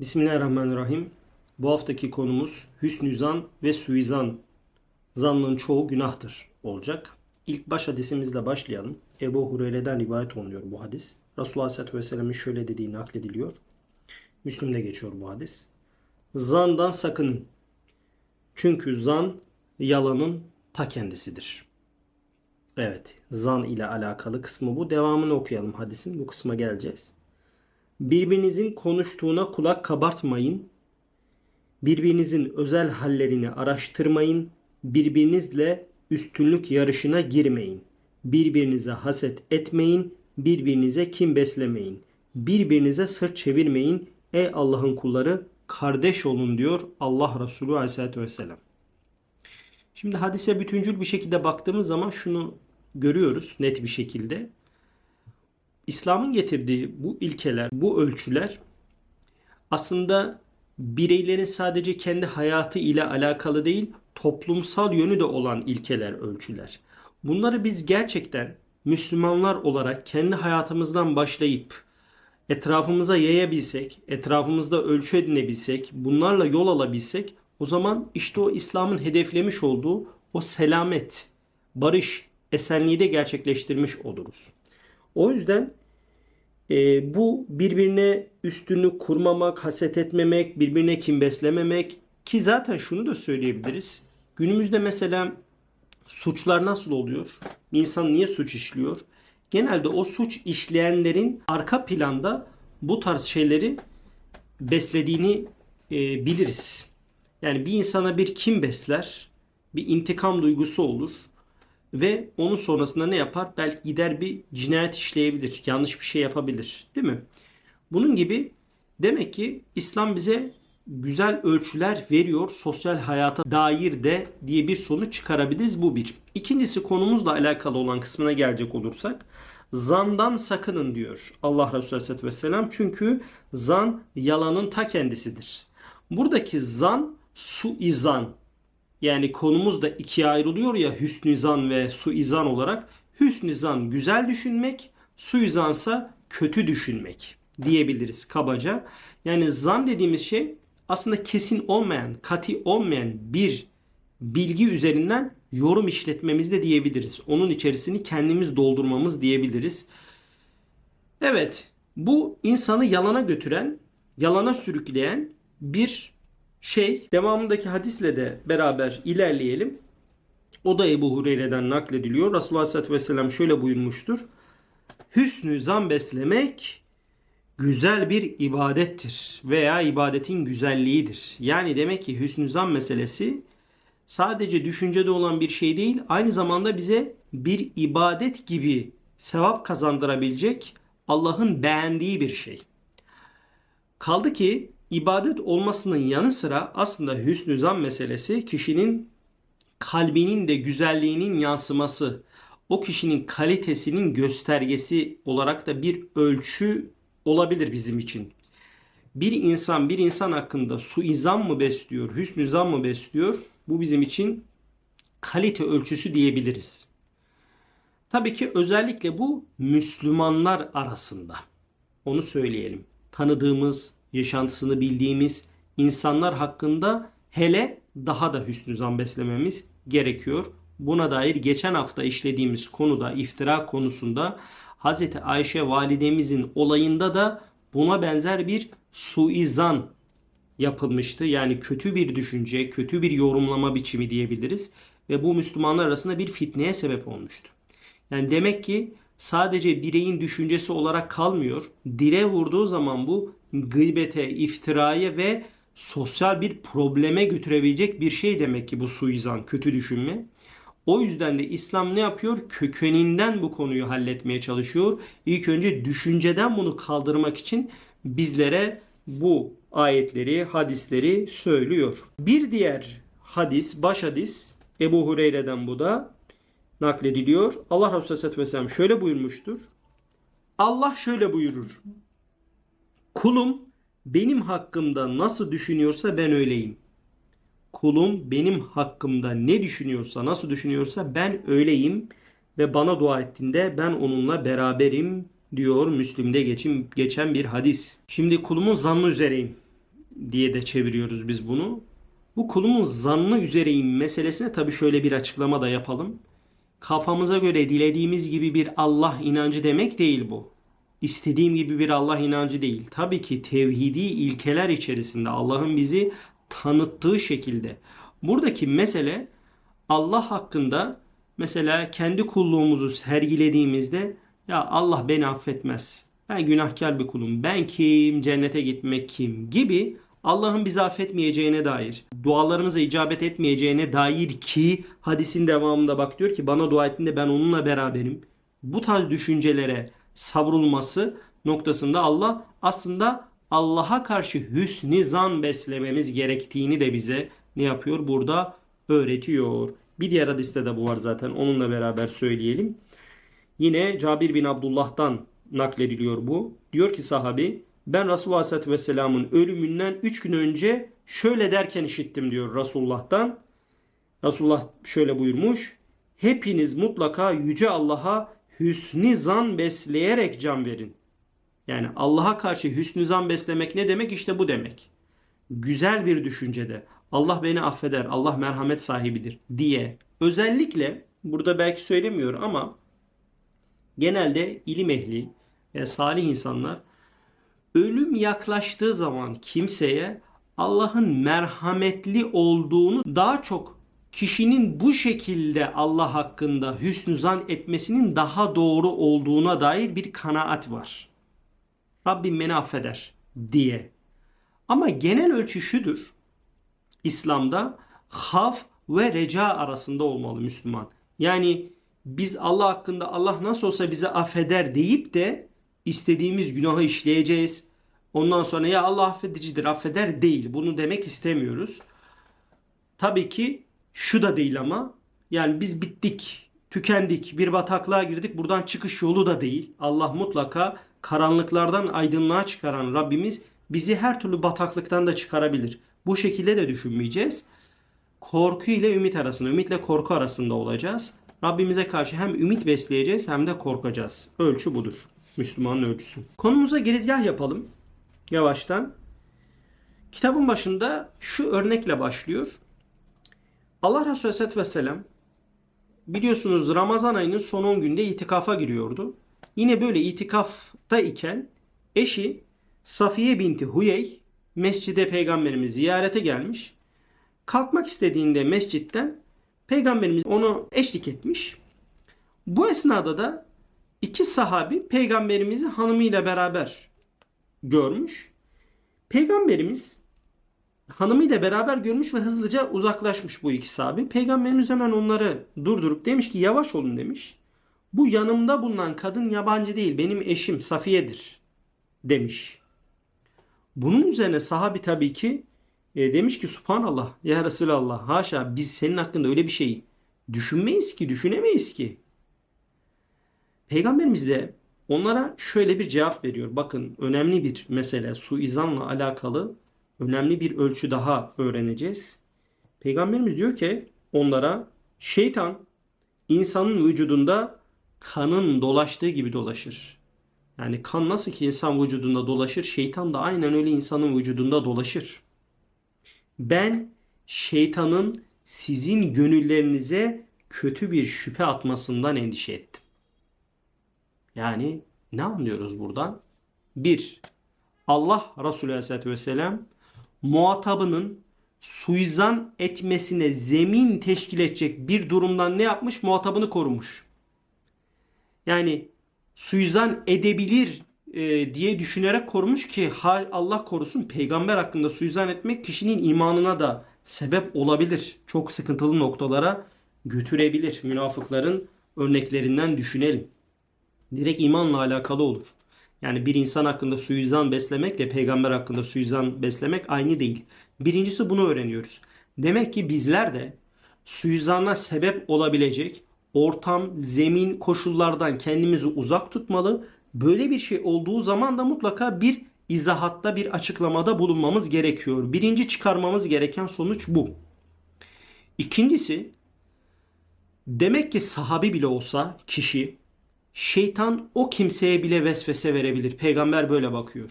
Bismillahirrahmanirrahim. Bu haftaki konumuz hüsnü zan ve suizan. Zannın çoğu günahtır olacak. İlk baş hadisimizle başlayalım. Ebu Hureyre'den rivayet olunuyor bu hadis. Resulullah Aleyhisselatü Vesselam'ın şöyle dediği naklediliyor. Müslüm'de geçiyor bu hadis. Zandan sakının. Çünkü zan yalanın ta kendisidir. Evet, zan ile alakalı kısmı bu. Devamını okuyalım hadisin. Bu kısma geleceğiz. Birbirinizin konuştuğuna kulak kabartmayın. Birbirinizin özel hallerini araştırmayın. Birbirinizle üstünlük yarışına girmeyin. Birbirinize haset etmeyin. Birbirinize kim beslemeyin. Birbirinize sırt çevirmeyin. Ey Allah'ın kulları kardeş olun diyor Allah Resulü Aleyhisselatü Vesselam. Şimdi hadise bütüncül bir şekilde baktığımız zaman şunu görüyoruz net bir şekilde. İslam'ın getirdiği bu ilkeler, bu ölçüler aslında bireylerin sadece kendi hayatı ile alakalı değil, toplumsal yönü de olan ilkeler, ölçüler. Bunları biz gerçekten Müslümanlar olarak kendi hayatımızdan başlayıp etrafımıza yayabilsek, etrafımızda ölçü edinebilsek, bunlarla yol alabilsek o zaman işte o İslam'ın hedeflemiş olduğu o selamet, barış, esenliği de gerçekleştirmiş oluruz. O yüzden e, bu birbirine üstünlük kurmamak, haset etmemek, birbirine kim beslememek ki zaten şunu da söyleyebiliriz. Günümüzde mesela suçlar nasıl oluyor? İnsan niye suç işliyor? Genelde o suç işleyenlerin arka planda bu tarz şeyleri beslediğini e, biliriz. Yani bir insana bir kim besler, bir intikam duygusu olur ve onun sonrasında ne yapar? Belki gider bir cinayet işleyebilir, yanlış bir şey yapabilir, değil mi? Bunun gibi demek ki İslam bize güzel ölçüler veriyor sosyal hayata dair de diye bir sonuç çıkarabiliriz. Bu bir. İkincisi konumuzla alakalı olan kısmına gelecek olursak zandan sakının diyor Allah Resulü Aleyhisselatü Vesselam. Çünkü zan yalanın ta kendisidir. Buradaki zan suizan yani konumuz da ikiye ayrılıyor ya hüsnüzan ve suizan olarak. Hüsnüzan güzel düşünmek, suizansa kötü düşünmek diyebiliriz kabaca. Yani zan dediğimiz şey aslında kesin olmayan, kati olmayan bir bilgi üzerinden yorum işletmemiz de diyebiliriz. Onun içerisini kendimiz doldurmamız diyebiliriz. Evet, bu insanı yalana götüren, yalana sürükleyen bir şey. Devamındaki hadisle de beraber ilerleyelim. O da Ebu Hureyre'den naklediliyor. Resulullah Aleyhisselatü Vesselam şöyle buyurmuştur. Hüsnü zan beslemek güzel bir ibadettir veya ibadetin güzelliğidir. Yani demek ki hüsnü zan meselesi sadece düşüncede olan bir şey değil, aynı zamanda bize bir ibadet gibi sevap kazandırabilecek Allah'ın beğendiği bir şey. Kaldı ki ibadet olmasının yanı sıra aslında hüsnü zan meselesi kişinin kalbinin de güzelliğinin yansıması, o kişinin kalitesinin göstergesi olarak da bir ölçü olabilir bizim için. Bir insan bir insan hakkında suizan mı besliyor, hüsnü zan mı besliyor? Bu bizim için kalite ölçüsü diyebiliriz. Tabii ki özellikle bu Müslümanlar arasında. Onu söyleyelim. Tanıdığımız, yaşantısını bildiğimiz insanlar hakkında hele daha da hüsnü zan beslememiz gerekiyor. Buna dair geçen hafta işlediğimiz konuda iftira konusunda Hz. Ayşe validemizin olayında da buna benzer bir suizan yapılmıştı. Yani kötü bir düşünce, kötü bir yorumlama biçimi diyebiliriz. Ve bu Müslümanlar arasında bir fitneye sebep olmuştu. Yani demek ki sadece bireyin düşüncesi olarak kalmıyor. Dile vurduğu zaman bu gıybete, iftiraya ve sosyal bir probleme götürebilecek bir şey demek ki bu suizan, kötü düşünme. O yüzden de İslam ne yapıyor? Kökeninden bu konuyu halletmeye çalışıyor. İlk önce düşünceden bunu kaldırmak için bizlere bu ayetleri, hadisleri söylüyor. Bir diğer hadis, baş hadis Ebu Hureyre'den bu da naklediliyor. Allah Resulü Aleyhisselatü Vesselam şöyle buyurmuştur. Allah şöyle buyurur. Kulum benim hakkımda nasıl düşünüyorsa ben öyleyim. Kulum benim hakkımda ne düşünüyorsa, nasıl düşünüyorsa ben öyleyim ve bana dua ettiğinde ben onunla beraberim diyor Müslim'de geçin, geçen bir hadis. Şimdi kulumun zannı üzereyim. diye de çeviriyoruz biz bunu. Bu kulumun zannı üzereyim meselesine tabii şöyle bir açıklama da yapalım. Kafamıza göre dilediğimiz gibi bir Allah inancı demek değil bu. İstediğim gibi bir Allah inancı değil. Tabii ki tevhidi ilkeler içerisinde Allah'ın bizi tanıttığı şekilde. Buradaki mesele Allah hakkında mesela kendi kulluğumuzu sergilediğimizde ya Allah beni affetmez. Ben günahkar bir kulum. Ben kim? Cennete gitmek kim? Gibi Allah'ın bizi affetmeyeceğine dair, dualarımıza icabet etmeyeceğine dair ki hadisin devamında bak diyor ki bana dua ettiğinde ben onunla beraberim. Bu tarz düşüncelere savrulması noktasında Allah aslında Allah'a karşı hüsnü zan beslememiz gerektiğini de bize ne yapıyor? Burada öğretiyor. Bir diğer hadiste de bu var zaten. Onunla beraber söyleyelim. Yine Cabir bin Abdullah'tan naklediliyor bu. Diyor ki sahabi ben Resulullah Aleyhisselatü Vesselam'ın ölümünden 3 gün önce şöyle derken işittim diyor Resulullah'tan. Resulullah şöyle buyurmuş. Hepiniz mutlaka Yüce Allah'a hüsnü zan besleyerek can verin. Yani Allah'a karşı hüsnü zan beslemek ne demek? İşte bu demek. Güzel bir düşüncede Allah beni affeder, Allah merhamet sahibidir diye özellikle burada belki söylemiyor ama genelde ilim ehli ve salih insanlar ölüm yaklaştığı zaman kimseye Allah'ın merhametli olduğunu daha çok kişinin bu şekilde Allah hakkında hüsnü zan etmesinin daha doğru olduğuna dair bir kanaat var. Rabbim beni affeder diye. Ama genel ölçü şudur. İslam'da haf ve reca arasında olmalı Müslüman. Yani biz Allah hakkında Allah nasıl olsa bizi affeder deyip de istediğimiz günahı işleyeceğiz. Ondan sonra ya Allah affedicidir, affeder değil. Bunu demek istemiyoruz. Tabii ki şu da değil ama yani biz bittik, tükendik, bir bataklığa girdik. Buradan çıkış yolu da değil. Allah mutlaka karanlıklardan aydınlığa çıkaran Rabbimiz bizi her türlü bataklıktan da çıkarabilir. Bu şekilde de düşünmeyeceğiz. Korku ile ümit arasında, ümitle korku arasında olacağız. Rabbimize karşı hem ümit besleyeceğiz hem de korkacağız. Ölçü budur. Müslümanın ölçüsü. Konumuza girizgah yapalım. Yavaştan. Kitabın başında şu örnekle başlıyor. Allah Resulü Aleyhisselatü Vesselam biliyorsunuz Ramazan ayının son 10 günde itikafa giriyordu. Yine böyle itikafta iken eşi Safiye binti Huyey mescide peygamberimiz ziyarete gelmiş. Kalkmak istediğinde mescitten peygamberimiz onu eşlik etmiş. Bu esnada da iki sahabi peygamberimizi hanımıyla beraber görmüş. Peygamberimiz hanımıyla beraber görmüş ve hızlıca uzaklaşmış bu iki sahabi. Peygamberimiz hemen onları durdurup demiş ki yavaş olun demiş. Bu yanımda bulunan kadın yabancı değil benim eşim Safiye'dir demiş. Bunun üzerine sahabi tabii ki e, demiş ki subhanallah ya Resulallah haşa biz senin hakkında öyle bir şey düşünmeyiz ki düşünemeyiz ki. Peygamberimiz de onlara şöyle bir cevap veriyor. Bakın önemli bir mesele suizanla alakalı önemli bir ölçü daha öğreneceğiz. Peygamberimiz diyor ki onlara şeytan insanın vücudunda kanın dolaştığı gibi dolaşır. Yani kan nasıl ki insan vücudunda dolaşır, şeytan da aynen öyle insanın vücudunda dolaşır. Ben şeytanın sizin gönüllerinize kötü bir şüphe atmasından endişe ettim. Yani ne anlıyoruz buradan? Bir, Allah Resulü Aleyhisselatü Vesselam muhatabının suizan etmesine zemin teşkil edecek bir durumdan ne yapmış? Muhatabını korumuş. Yani suizan edebilir e, diye düşünerek korumuş ki Allah korusun peygamber hakkında suizan etmek kişinin imanına da sebep olabilir. Çok sıkıntılı noktalara götürebilir. Münafıkların örneklerinden düşünelim. Direkt imanla alakalı olur. Yani bir insan hakkında suizan beslemekle peygamber hakkında suizan beslemek aynı değil. Birincisi bunu öğreniyoruz. Demek ki bizler de suizana sebep olabilecek ortam, zemin, koşullardan kendimizi uzak tutmalı. Böyle bir şey olduğu zaman da mutlaka bir izahatta, bir açıklamada bulunmamız gerekiyor. Birinci çıkarmamız gereken sonuç bu. İkincisi, demek ki sahabi bile olsa kişi, şeytan o kimseye bile vesvese verebilir. Peygamber böyle bakıyor.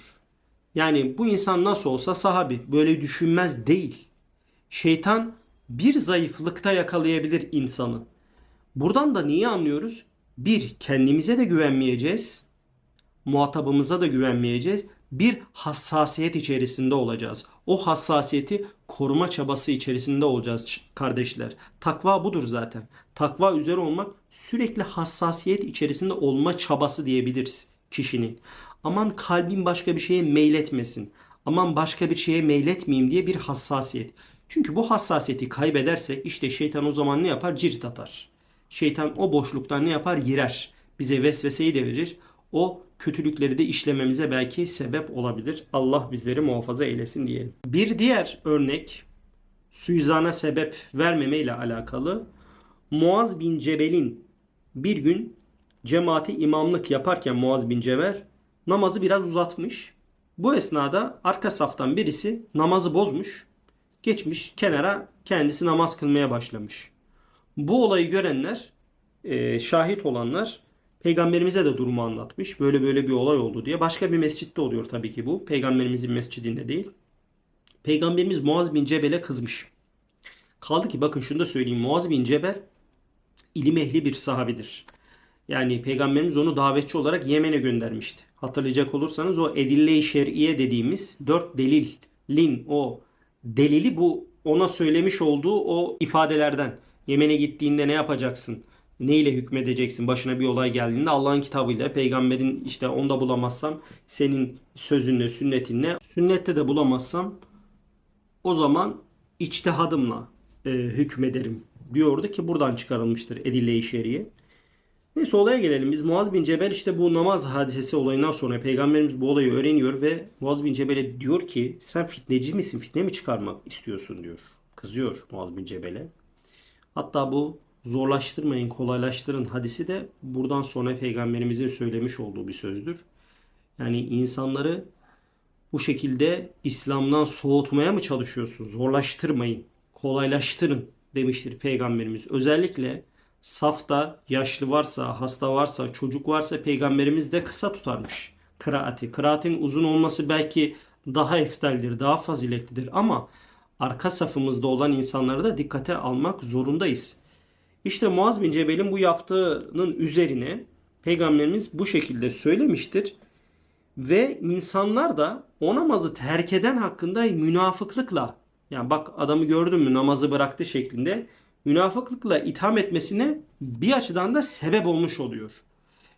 Yani bu insan nasıl olsa sahabi böyle düşünmez değil. Şeytan bir zayıflıkta yakalayabilir insanı. Buradan da niye anlıyoruz? Bir, kendimize de güvenmeyeceğiz. Muhatabımıza da güvenmeyeceğiz. Bir hassasiyet içerisinde olacağız. O hassasiyeti koruma çabası içerisinde olacağız kardeşler. Takva budur zaten. Takva üzere olmak sürekli hassasiyet içerisinde olma çabası diyebiliriz kişinin. Aman kalbim başka bir şeye meyletmesin. Aman başka bir şeye meyletmeyeyim diye bir hassasiyet. Çünkü bu hassasiyeti kaybedersek işte şeytan o zaman ne yapar? Cirit atar. Şeytan o boşluktan ne yapar? Girer. Bize vesveseyi de verir. O kötülükleri de işlememize belki sebep olabilir. Allah bizleri muhafaza eylesin diyelim. Bir diğer örnek suizana sebep vermeme ile alakalı. Muaz bin Cebel'in bir gün cemaati imamlık yaparken Muaz bin Cebel namazı biraz uzatmış. Bu esnada arka saftan birisi namazı bozmuş. Geçmiş kenara kendisi namaz kılmaya başlamış. Bu olayı görenler, e, şahit olanlar peygamberimize de durumu anlatmış. Böyle böyle bir olay oldu diye. Başka bir mescitte oluyor tabii ki bu. Peygamberimizin mescidinde değil. Peygamberimiz Muaz bin Cebel'e kızmış. Kaldı ki bakın şunu da söyleyeyim. Muaz bin Cebel ilim ehli bir sahabidir. Yani peygamberimiz onu davetçi olarak Yemen'e göndermişti. Hatırlayacak olursanız o edille-i şer'iye dediğimiz dört delilin o delili bu ona söylemiş olduğu o ifadelerden. Yemen'e gittiğinde ne yapacaksın? Ne ile hükmedeceksin? Başına bir olay geldiğinde Allah'ın kitabıyla, peygamberin işte onda bulamazsam senin sözünle, sünnetinle, sünnette de bulamazsam o zaman içtihadımla e, hükmederim diyordu ki buradan çıkarılmıştır edille-i şeriye. Neyse olaya gelelim. Biz Muaz bin Cebel işte bu namaz hadisesi olayından sonra peygamberimiz bu olayı öğreniyor ve Muaz bin Cebel'e diyor ki sen fitneci misin? Fitne mi çıkarmak istiyorsun diyor. Kızıyor Muaz bin Cebel'e. Hatta bu zorlaştırmayın kolaylaştırın hadisi de buradan sonra peygamberimizin söylemiş olduğu bir sözdür. Yani insanları bu şekilde İslam'dan soğutmaya mı çalışıyorsun? Zorlaştırmayın, kolaylaştırın demiştir peygamberimiz. Özellikle safta yaşlı varsa, hasta varsa, çocuk varsa peygamberimiz de kısa tutarmış kıraati. Kıraatin uzun olması belki daha eftaldir, daha faziletlidir ama arka safımızda olan insanları da dikkate almak zorundayız. İşte Muaz bin Cebel'in bu yaptığının üzerine peygamberimiz bu şekilde söylemiştir. Ve insanlar da o namazı terk eden hakkında münafıklıkla yani bak adamı gördün mü namazı bıraktı şeklinde münafıklıkla itham etmesine bir açıdan da sebep olmuş oluyor.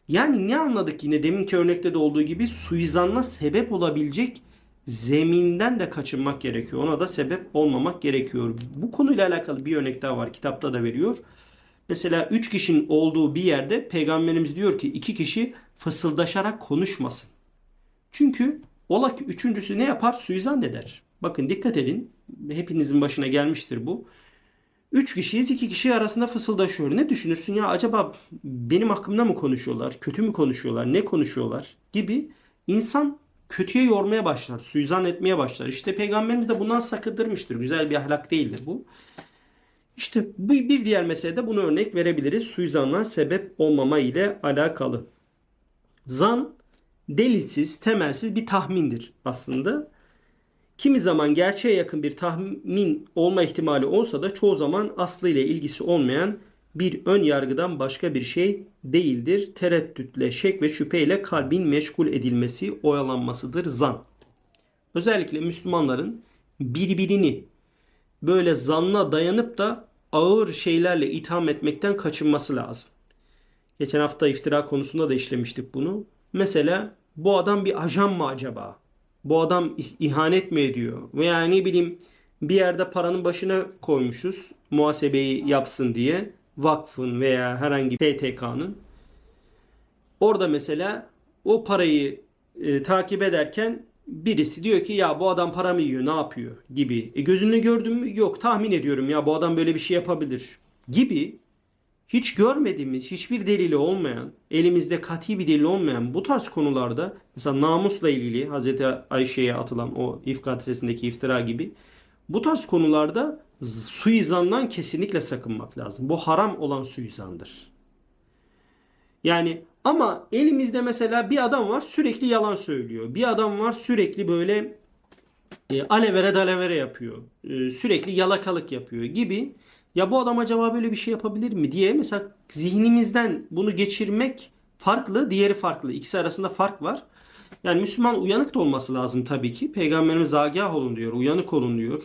Yani ne anladık yine deminki örnekte de olduğu gibi suizanla sebep olabilecek zeminden de kaçınmak gerekiyor. Ona da sebep olmamak gerekiyor. Bu konuyla alakalı bir örnek daha var. Kitapta da veriyor. Mesela üç kişinin olduğu bir yerde peygamberimiz diyor ki iki kişi fısıldaşarak konuşmasın. Çünkü ola ki üçüncüsü ne yapar? Suizan eder. Bakın dikkat edin. Hepinizin başına gelmiştir bu. Üç kişiyiz iki kişi arasında fısıldaşıyor. Ne düşünürsün ya acaba benim hakkımda mı konuşuyorlar? Kötü mü konuşuyorlar? Ne konuşuyorlar? Gibi insan kötüye yormaya başlar. Suizan etmeye başlar. İşte peygamberimiz de bundan sakındırmıştır. Güzel bir ahlak değildir bu. İşte bu bir diğer mesele de bunu örnek verebiliriz. Suizanla sebep olmama ile alakalı. Zan delilsiz, temelsiz bir tahmindir aslında. Kimi zaman gerçeğe yakın bir tahmin olma ihtimali olsa da çoğu zaman aslı ile ilgisi olmayan bir ön yargıdan başka bir şey değildir. Tereddütle, şek ve şüpheyle kalbin meşgul edilmesi, oyalanmasıdır zan. Özellikle Müslümanların birbirini böyle zanna dayanıp da ağır şeylerle itham etmekten kaçınması lazım. Geçen hafta iftira konusunda da işlemiştik bunu. Mesela bu adam bir ajan mı acaba? Bu adam ihanet mi ediyor? Veya ne bileyim bir yerde paranın başına koymuşuz muhasebeyi yapsın diye vakfın veya herhangi bir STK'nın. Orada mesela o parayı e, takip ederken birisi diyor ki ya bu adam para mı yiyor ne yapıyor gibi. E gözünle gördün mü? Yok tahmin ediyorum ya bu adam böyle bir şey yapabilir gibi hiç görmediğimiz, hiçbir delili olmayan, elimizde kati bir delil olmayan bu tarz konularda mesela namusla ilgili Hazreti Ayşe'ye atılan o ifk hadisesindeki iftira gibi bu tarz konularda suizandan kesinlikle sakınmak lazım. Bu haram olan suizandır. Yani Ama elimizde mesela bir adam var sürekli yalan söylüyor. Bir adam var sürekli böyle e, alevere dalevere yapıyor. E, sürekli yalakalık yapıyor gibi. Ya bu adam acaba böyle bir şey yapabilir mi diye mesela zihnimizden bunu geçirmek farklı, diğeri farklı. İkisi arasında fark var. Yani Müslüman uyanık da olması lazım tabii ki. Peygamberimiz agah olun diyor, uyanık olun diyor.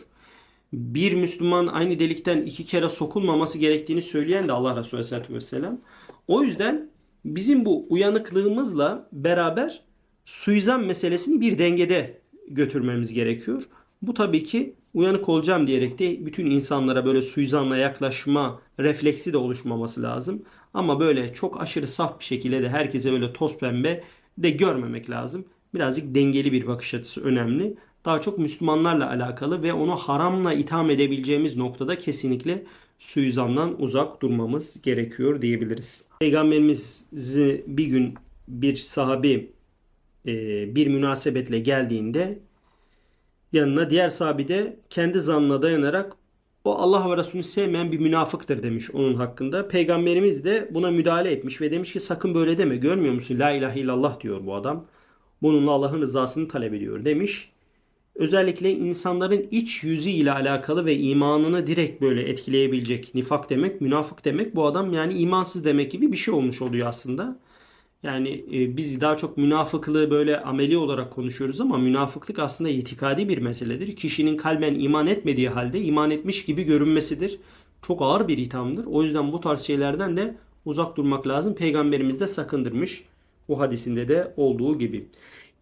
Bir Müslüman aynı delikten iki kere sokulmaması gerektiğini söyleyen de Allah Resulü Aleyhisselatü Vesselam. O yüzden bizim bu uyanıklığımızla beraber suizan meselesini bir dengede götürmemiz gerekiyor. Bu tabii ki uyanık olacağım diyerek de bütün insanlara böyle suizanla yaklaşma refleksi de oluşmaması lazım. Ama böyle çok aşırı saf bir şekilde de herkese böyle toz pembe de görmemek lazım. Birazcık dengeli bir bakış açısı önemli. Daha çok Müslümanlarla alakalı ve onu haramla itham edebileceğimiz noktada kesinlikle suizandan uzak durmamız gerekiyor diyebiliriz. Peygamberimizi bir gün bir sahabi e, bir münasebetle geldiğinde yanına diğer sahabi de kendi zannına dayanarak o Allah ve Resulünü sevmeyen bir münafıktır demiş onun hakkında. Peygamberimiz de buna müdahale etmiş ve demiş ki sakın böyle deme. Görmüyor musun? La ilahe illallah diyor bu adam. Bununla Allah'ın rızasını talep ediyor demiş. Özellikle insanların iç yüzü ile alakalı ve imanını direkt böyle etkileyebilecek nifak demek, münafık demek bu adam yani imansız demek gibi bir şey olmuş oluyor aslında. Yani e, biz daha çok münafıklığı böyle ameli olarak konuşuyoruz ama münafıklık aslında itikadi bir meseledir. Kişinin kalben iman etmediği halde iman etmiş gibi görünmesidir. Çok ağır bir ithamdır. O yüzden bu tarz şeylerden de uzak durmak lazım. Peygamberimiz de sakındırmış. O hadisinde de olduğu gibi.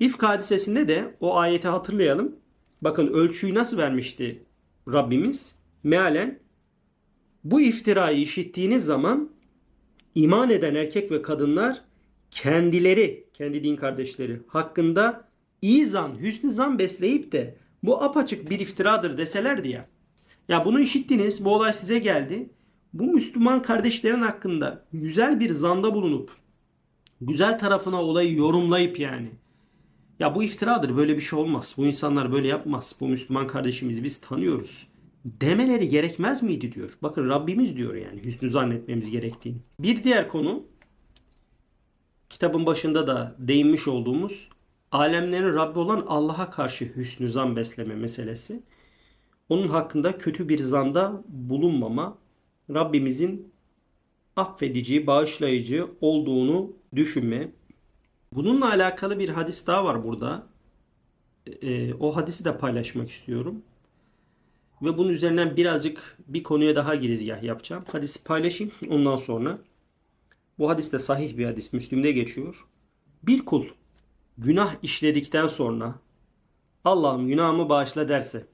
İfk hadisesinde de o ayeti hatırlayalım. Bakın ölçüyü nasıl vermişti Rabbimiz? Mealen bu iftirayı işittiğiniz zaman iman eden erkek ve kadınlar kendileri, kendi din kardeşleri hakkında iyi zan, hüsnü zan besleyip de bu apaçık bir iftiradır deselerdi ya. Ya bunu işittiniz, bu olay size geldi. Bu Müslüman kardeşlerin hakkında güzel bir zanda bulunup güzel tarafına olayı yorumlayıp yani ya bu iftiradır böyle bir şey olmaz. Bu insanlar böyle yapmaz. Bu Müslüman kardeşimizi biz tanıyoruz. Demeleri gerekmez miydi diyor. Bakın Rabbimiz diyor yani hüsnü zannetmemiz gerektiğini. Bir diğer konu kitabın başında da değinmiş olduğumuz alemlerin Rabbi olan Allah'a karşı hüsnü zan besleme meselesi. Onun hakkında kötü bir zanda bulunmama, Rabbimizin affedici, bağışlayıcı olduğunu düşünme. Bununla alakalı bir hadis daha var burada. Ee, o hadisi de paylaşmak istiyorum. Ve bunun üzerinden birazcık bir konuya daha girizgah yapacağım. Hadisi paylaşayım ondan sonra. Bu hadis de sahih bir hadis. Müslüm'de geçiyor. Bir kul günah işledikten sonra Allah'ım günahımı bağışla derse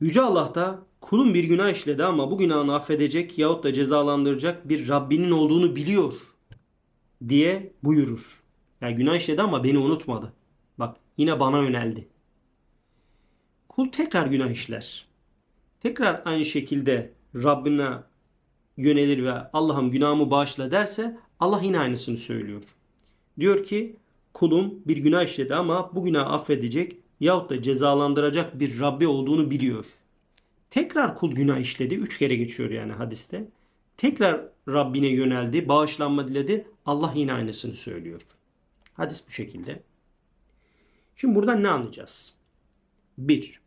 Yüce Allah da kulun bir günah işledi ama bu günahını affedecek yahut da cezalandıracak bir Rabbinin olduğunu biliyor diye buyurur. Yani günah işledi ama beni unutmadı. Bak yine bana yöneldi. Kul tekrar günah işler. Tekrar aynı şekilde Rabbine yönelir ve Allah'ım günahımı bağışla derse Allah yine aynısını söylüyor. Diyor ki kulum bir günah işledi ama bu günah affedecek yahut da cezalandıracak bir Rabbi olduğunu biliyor. Tekrar kul günah işledi. Üç kere geçiyor yani hadiste. Tekrar Rabbine yöneldi. Bağışlanma diledi. Allah yine aynısını söylüyor. Hadis bu şekilde. Şimdi buradan ne anlayacağız? Bir,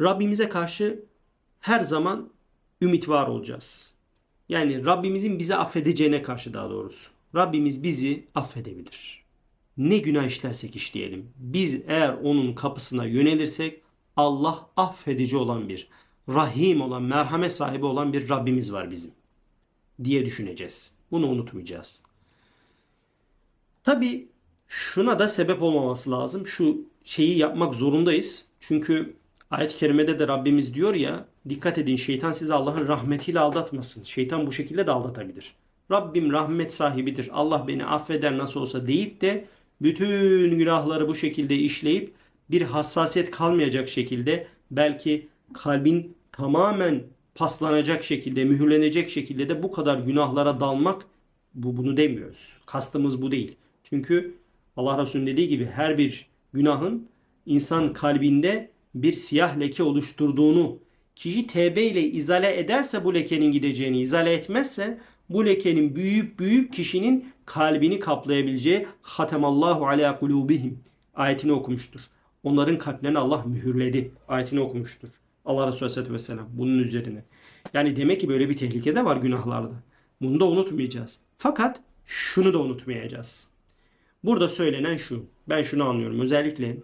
Rabbimize karşı her zaman ümit var olacağız. Yani Rabbimizin bizi affedeceğine karşı daha doğrusu. Rabbimiz bizi affedebilir. Ne günah işlersek işleyelim. Biz eğer onun kapısına yönelirsek Allah affedici olan bir, rahim olan, merhamet sahibi olan bir Rabbimiz var bizim diye düşüneceğiz. Bunu unutmayacağız. Tabi şuna da sebep olmaması lazım. Şu şeyi yapmak zorundayız. Çünkü ayet-i kerimede de Rabbimiz diyor ya dikkat edin şeytan sizi Allah'ın rahmetiyle aldatmasın. Şeytan bu şekilde de aldatabilir. Rabbim rahmet sahibidir. Allah beni affeder nasıl olsa deyip de bütün günahları bu şekilde işleyip bir hassasiyet kalmayacak şekilde belki kalbin tamamen paslanacak şekilde, mühürlenecek şekilde de bu kadar günahlara dalmak bu bunu demiyoruz. Kastımız bu değil. Çünkü Allah Resulü'nün dediği gibi her bir günahın insan kalbinde bir siyah leke oluşturduğunu kişi tevbe ile izale ederse bu lekenin gideceğini, izale etmezse Bu lekenin büyüyüp büyüyüp kişinin kalbini kaplayabileceği Hatemallahu ala kulubihim ayetini okumuştur. Onların kalplerini Allah mühürledi ayetini okumuştur. Allah Resulü Aleyhisselatü Vesselam bunun üzerine. Yani demek ki böyle bir tehlike de var günahlarda. Bunu da unutmayacağız. Fakat şunu da unutmayacağız. Burada söylenen şu. Ben şunu anlıyorum. Özellikle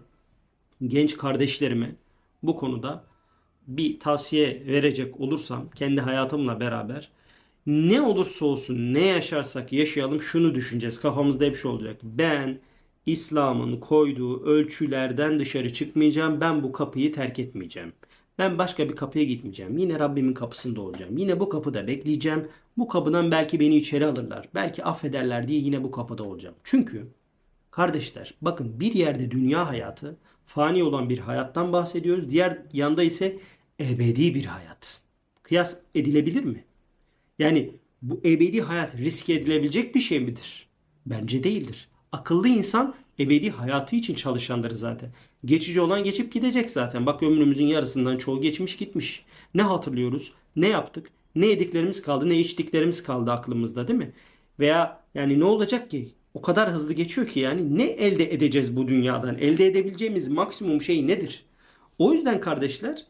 genç kardeşlerime bu konuda bir tavsiye verecek olursam kendi hayatımla beraber ne olursa olsun ne yaşarsak yaşayalım şunu düşüneceğiz. Kafamızda hep şu olacak. Ben İslam'ın koyduğu ölçülerden dışarı çıkmayacağım. Ben bu kapıyı terk etmeyeceğim. Ben başka bir kapıya gitmeyeceğim. Yine Rabbimin kapısında olacağım. Yine bu kapıda bekleyeceğim. Bu kapıdan belki beni içeri alırlar. Belki affederler diye yine bu kapıda olacağım. Çünkü kardeşler bakın bir yerde dünya hayatı fani olan bir hayattan bahsediyoruz. Diğer yanda ise ebedi bir hayat. Kıyas edilebilir mi? Yani bu ebedi hayat risk edilebilecek bir şey midir? Bence değildir. Akıllı insan ebedi hayatı için çalışandır zaten. Geçici olan geçip gidecek zaten. Bak ömrümüzün yarısından çoğu geçmiş gitmiş. Ne hatırlıyoruz? Ne yaptık? Ne yediklerimiz kaldı, ne içtiklerimiz kaldı aklımızda değil mi? Veya yani ne olacak ki? O kadar hızlı geçiyor ki yani ne elde edeceğiz bu dünyadan? Elde edebileceğimiz maksimum şey nedir? O yüzden kardeşler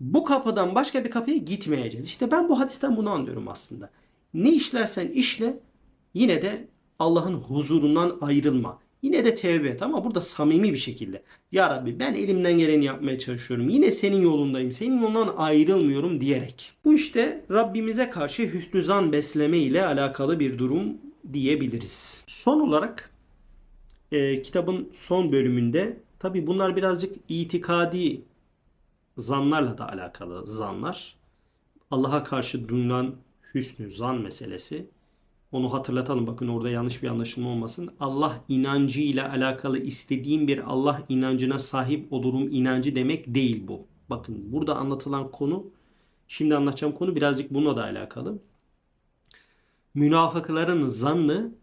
bu kapıdan başka bir kapıya gitmeyeceğiz. İşte ben bu hadisten bunu anlıyorum aslında. Ne işlersen işle yine de Allah'ın huzurundan ayrılma. Yine de tevbe et ama burada samimi bir şekilde. Ya Rabbi ben elimden geleni yapmaya çalışıyorum. Yine senin yolundayım. Senin yolundan ayrılmıyorum diyerek. Bu işte Rabbimize karşı hüsnü zan besleme ile alakalı bir durum diyebiliriz. Son olarak e, kitabın son bölümünde tabi bunlar birazcık itikadi zanlarla da alakalı zanlar. Allah'a karşı duyulan hüsnü zan meselesi. Onu hatırlatalım bakın orada yanlış bir anlaşılma olmasın. Allah inancı ile alakalı istediğim bir Allah inancına sahip olurum inancı demek değil bu. Bakın burada anlatılan konu şimdi anlatacağım konu birazcık bununla da alakalı. Münafıkların zannı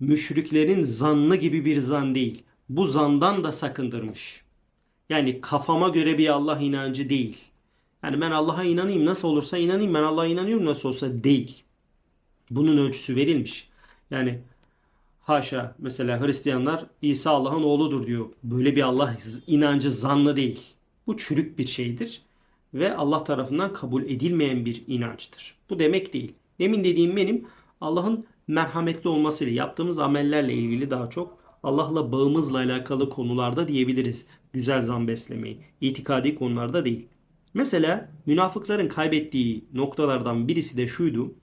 müşriklerin zannı gibi bir zan değil. Bu zandan da sakındırmış. Yani kafama göre bir Allah inancı değil. Yani ben Allah'a inanayım nasıl olursa inanayım ben Allah'a inanıyorum nasıl olsa değil. Bunun ölçüsü verilmiş. Yani haşa mesela Hristiyanlar İsa Allah'ın oğludur diyor. Böyle bir Allah inancı zanlı değil. Bu çürük bir şeydir ve Allah tarafından kabul edilmeyen bir inançtır. Bu demek değil. Demin dediğim benim Allah'ın merhametli olmasıyla yaptığımız amellerle ilgili daha çok Allah'la bağımızla alakalı konularda diyebiliriz. Güzel zan beslemeyi. İtikadi konularda değil. Mesela münafıkların kaybettiği noktalardan birisi de şuydu.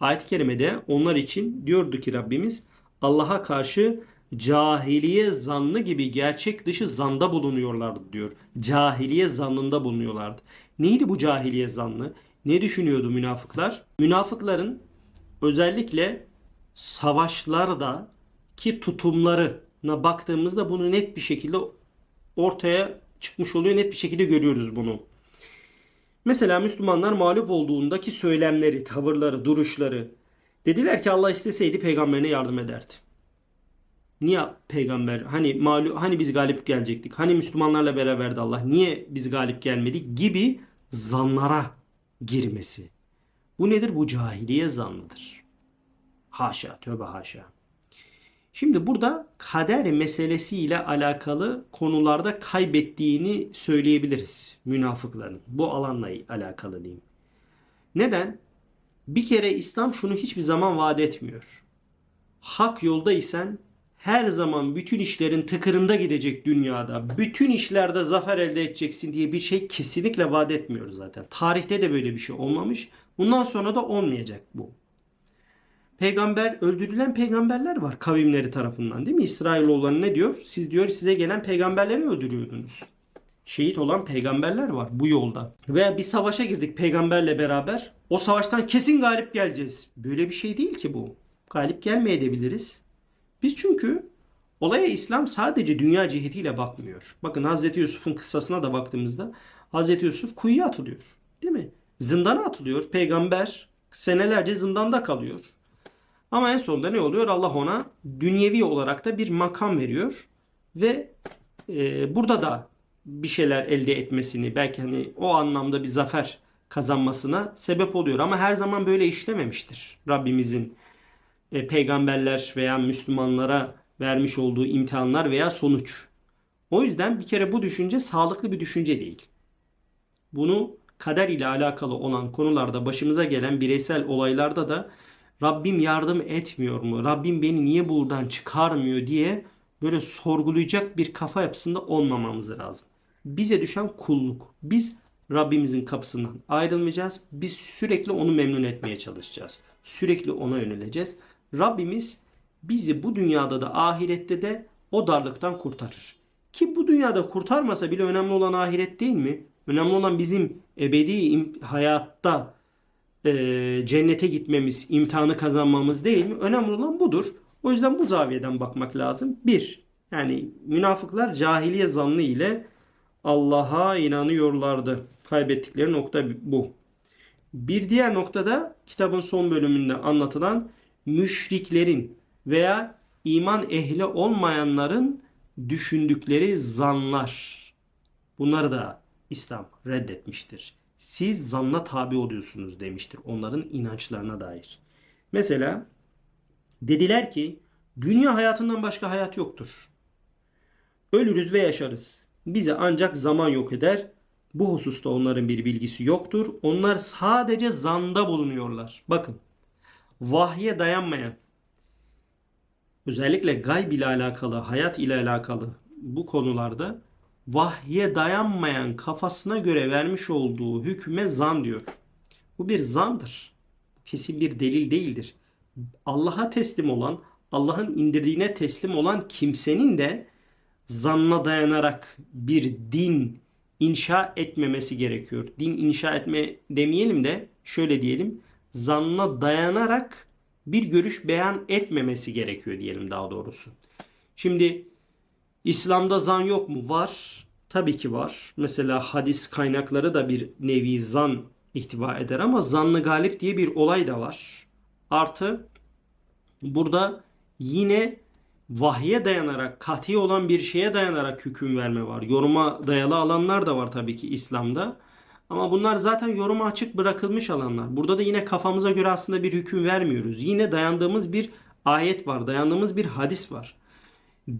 Ayet-i kerimede onlar için diyordu ki Rabbimiz Allah'a karşı cahiliye zannı gibi gerçek dışı zanda bulunuyorlardı diyor. Cahiliye zannında bulunuyorlardı. Neydi bu cahiliye zannı? Ne düşünüyordu münafıklar? Münafıkların özellikle savaşlarda ki tutumlarına baktığımızda bunu net bir şekilde ortaya çıkmış oluyor. Net bir şekilde görüyoruz bunu. Mesela Müslümanlar mağlup olduğundaki söylemleri, tavırları, duruşları dediler ki Allah isteseydi peygamberine yardım ederdi. Niye peygamber hani mağlup hani biz galip gelecektik? Hani Müslümanlarla beraberdi Allah? Niye biz galip gelmedik gibi zanlara girmesi. Bu nedir? Bu cahiliye zannıdır. Haşa, tövbe haşa. Şimdi burada kader meselesiyle alakalı konularda kaybettiğini söyleyebiliriz münafıkların. Bu alanla alakalı diyeyim. Neden? Bir kere İslam şunu hiçbir zaman vaat etmiyor. Hak yoldaysan her zaman bütün işlerin tıkırında gidecek dünyada. Bütün işlerde zafer elde edeceksin diye bir şey kesinlikle vaat etmiyor zaten. Tarihte de böyle bir şey olmamış. Bundan sonra da olmayacak bu peygamber öldürülen peygamberler var kavimleri tarafından değil mi? İsrailoğulları ne diyor? Siz diyor size gelen peygamberleri öldürüyordunuz. Şehit olan peygamberler var bu yolda. Veya bir savaşa girdik peygamberle beraber. O savaştan kesin galip geleceğiz. Böyle bir şey değil ki bu. Galip gelmeyebiliriz. Biz çünkü olaya İslam sadece dünya cihetiyle bakmıyor. Bakın Hazreti Yusuf'un kıssasına da baktığımızda Hazreti Yusuf kuyuya atılıyor. Değil mi? Zindana atılıyor. Peygamber senelerce zindanda kalıyor. Ama en sonunda ne oluyor? Allah ona dünyevi olarak da bir makam veriyor ve e, burada da bir şeyler elde etmesini belki hani o anlamda bir zafer kazanmasına sebep oluyor. Ama her zaman böyle işlememiştir Rabbimizin e, peygamberler veya Müslümanlara vermiş olduğu imtihanlar veya sonuç. O yüzden bir kere bu düşünce sağlıklı bir düşünce değil. Bunu kader ile alakalı olan konularda başımıza gelen bireysel olaylarda da Rabbim yardım etmiyor mu? Rabbim beni niye buradan çıkarmıyor diye böyle sorgulayacak bir kafa yapısında olmamamız lazım. Bize düşen kulluk. Biz Rabbimizin kapısından ayrılmayacağız. Biz sürekli onu memnun etmeye çalışacağız. Sürekli ona yöneleceğiz. Rabbimiz bizi bu dünyada da ahirette de o darlıktan kurtarır. Ki bu dünyada kurtarmasa bile önemli olan ahiret değil mi? Önemli olan bizim ebedi hayatta e, cennete gitmemiz, imtihanı kazanmamız değil mi? Önemli olan budur. O yüzden bu zaviyeden bakmak lazım. Bir, yani münafıklar cahiliye zannı ile Allah'a inanıyorlardı. Kaybettikleri nokta bu. Bir diğer noktada kitabın son bölümünde anlatılan müşriklerin veya iman ehli olmayanların düşündükleri zanlar. Bunları da İslam reddetmiştir. Siz zanna tabi oluyorsunuz demiştir onların inançlarına dair. Mesela dediler ki dünya hayatından başka hayat yoktur. Ölürüz ve yaşarız. Bize ancak zaman yok eder. Bu hususta onların bir bilgisi yoktur. Onlar sadece zanda bulunuyorlar. Bakın vahye dayanmayan özellikle gayb ile alakalı, hayat ile alakalı bu konularda vahye dayanmayan kafasına göre vermiş olduğu hükme zan diyor. Bu bir zandır. Kesin bir delil değildir. Allah'a teslim olan, Allah'ın indirdiğine teslim olan kimsenin de zanna dayanarak bir din inşa etmemesi gerekiyor. Din inşa etme demeyelim de şöyle diyelim. Zanna dayanarak bir görüş beyan etmemesi gerekiyor diyelim daha doğrusu. Şimdi İslam'da zan yok mu? Var. Tabii ki var. Mesela hadis kaynakları da bir nevi zan ihtiva eder ama zanlı galip diye bir olay da var. Artı burada yine vahye dayanarak, kati olan bir şeye dayanarak hüküm verme var. Yoruma dayalı alanlar da var tabii ki İslam'da. Ama bunlar zaten yoruma açık bırakılmış alanlar. Burada da yine kafamıza göre aslında bir hüküm vermiyoruz. Yine dayandığımız bir ayet var, dayandığımız bir hadis var.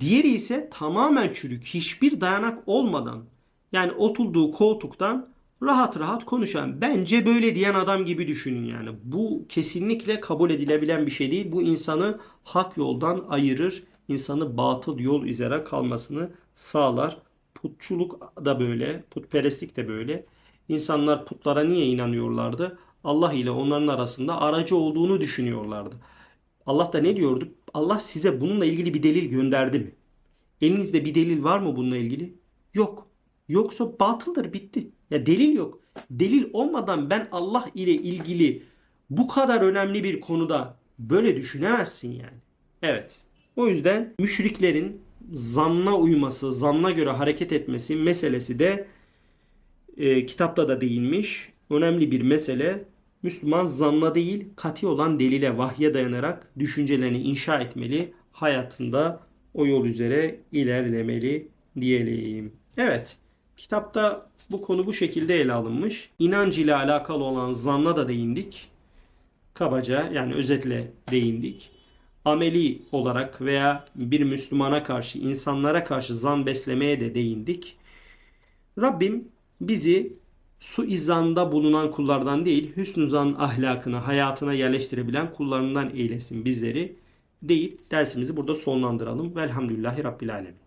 Diğeri ise tamamen çürük, hiçbir dayanak olmadan yani oturduğu koltuktan rahat rahat konuşan, bence böyle diyen adam gibi düşünün yani. Bu kesinlikle kabul edilebilen bir şey değil. Bu insanı hak yoldan ayırır, insanı batıl yol üzere kalmasını sağlar. Putçuluk da böyle, putperestlik de böyle. İnsanlar putlara niye inanıyorlardı? Allah ile onların arasında aracı olduğunu düşünüyorlardı. Allah da ne diyordu? Allah size bununla ilgili bir delil gönderdi mi? Elinizde bir delil var mı bununla ilgili? Yok. Yoksa batıldır bitti. Ya delil yok. Delil olmadan ben Allah ile ilgili bu kadar önemli bir konuda böyle düşünemezsin yani. Evet. O yüzden müşriklerin zanna uyması, zanna göre hareket etmesi meselesi de e, kitapta da değinmiş. Önemli bir mesele. Müslüman zanna değil, kati olan delile, vahye dayanarak düşüncelerini inşa etmeli. Hayatında o yol üzere ilerlemeli diyelim. Evet. Kitapta bu konu bu şekilde ele alınmış. İnanç ile alakalı olan zanna da değindik. Kabaca yani özetle değindik. Ameli olarak veya bir Müslümana karşı, insanlara karşı zan beslemeye de değindik. Rabbim bizi suizanda bulunan kullardan değil, hüsnü zan ahlakına, hayatına yerleştirebilen kullarından eylesin bizleri deyip dersimizi burada sonlandıralım. Velhamdülillahi Rabbil Alemin.